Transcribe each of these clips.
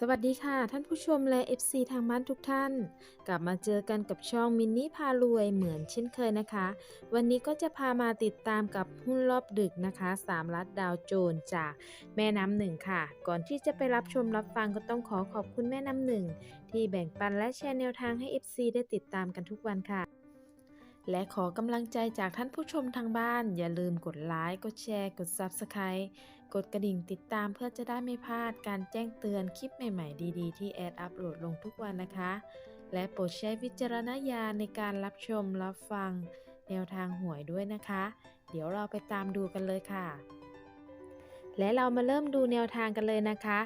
สวัสดีค่ะ ท่านผู้ชมและ FC ทางบ้านทุกท่าน กลับมาเจอกันกับช่องมินนี่พารวยเหมือนเช่นเคยนะคะ วันนี้ก็จะพามาติดตามกับหุ้นรอบดึกนะคะสามรัฐดาวโจนจากแม่น้ำหนึ่งค่ะ ก่อนที่จะไปรับชมรับฟังก็ต้องขอขอบคุณแม่น้ำหนึ่งที่แบ่งปันและแชร์แนวทางให้ FC ได้ติดตามกันทุกวันค่ะ และขอกำลังใจจากท่านผู้ชมทางบ้าน อย่าลืมกดไลค์กดแชร์ กด Subscribe กดกระดิ่งติดตามเพื่อจะได้ไม่พลาดการแจ้งเตือนคลิปใหม่ๆ ดีๆ ที่แอดอัปโหลดลงทุกวันนะคะ และโปรดใช้วิจารณญาณในการรับชมรับฟัง แนวทางหวยด้วยนะคะ เดี๋ยวเราไปตามดูกันเลยค่ะ และเรามาเริ่มดูแนวทางกันเลยนะคะ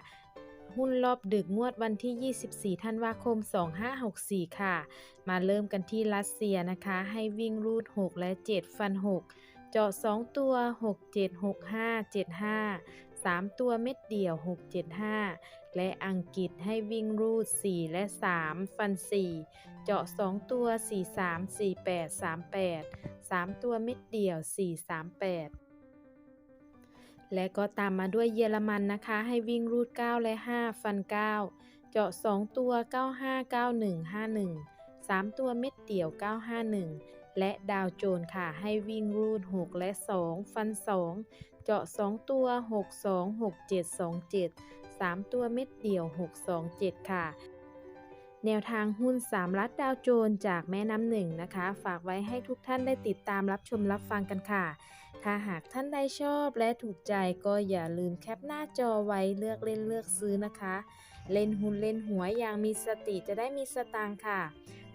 หุ้นรอบดึกงวดวันที่ 24 ธันวาคม 2564 ค่ะ มาเริ่มกันที่รัสเซียนะคะ ให้วิ่งรูด 6 และ 7 ฟัน 6 เจาะ 2 ตัว 6 7 6 5 7 5 3 ตัวเม็ดเดี่ยว 6 7 5 และอังกฤษให้วิ่งรูด 4 และ 3 ฟัน 4 เจาะ 2 ตัว 4 3 4 8 3 8 3 ตัวเม็ดเดี่ยว 4 3 8 และก็ตามมาด้วยเยอรมันนะคะ ให้วิ่งรูด 9 และ 5 ฟัน 9 เจาะ 2 ตัว 95 91 51 3 ตัวเม็ดเดี่ยว 951 และดาวโจนค่ะ ให้วิ่งรูด 6 และ 2 ฟัน 2 เจาะ 2 ตัว 62 67 27 3 ตัวเม็ดเดี่ยว 627 ค่ะ แนวทางหุ้น 3 รัฐดาวโจนส์จากแม่น้ำหนึ่งนะคะ ฝากไว้ให้ทุกท่านได้ติดตามรับชมรับฟังกันค่ะ ถ้าหากท่านใดชอบและถูกใจก็อย่าลืมแคปหน้าจอไว้เลือกเล่นเลือกซื้อนะคะ เล่นหุ้นเล่นหวยอย่างมีสติจะได้มีสตางค์ค่ะ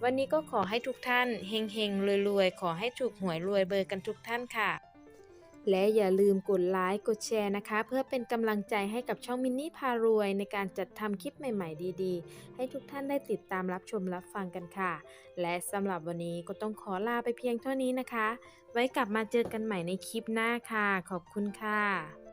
วันนี้ก็ขอให้ทุกท่านเฮงเฮงๆรวยๆขอให้ถูกหวยรวยเบอร์กันทุกท่านค่ะ และอย่าลืมกดไลค์กดแชร์นะคะ เพื่อเป็นกำลังใจให้กับช่องมินนี่พารวย ในการจัดทำคลิปใหม่ ๆ ดีๆ ให้ทุกท่านได้ติดตามรับชมรับฟังกันค่ะ และสำหรับวันนี้ก็ต้องขอลาไปเพียงเท่านี้นะคะ ไว้กลับมาเจอกันใหม่ในคลิปหน้าค่ะ ขอบคุณค่ะ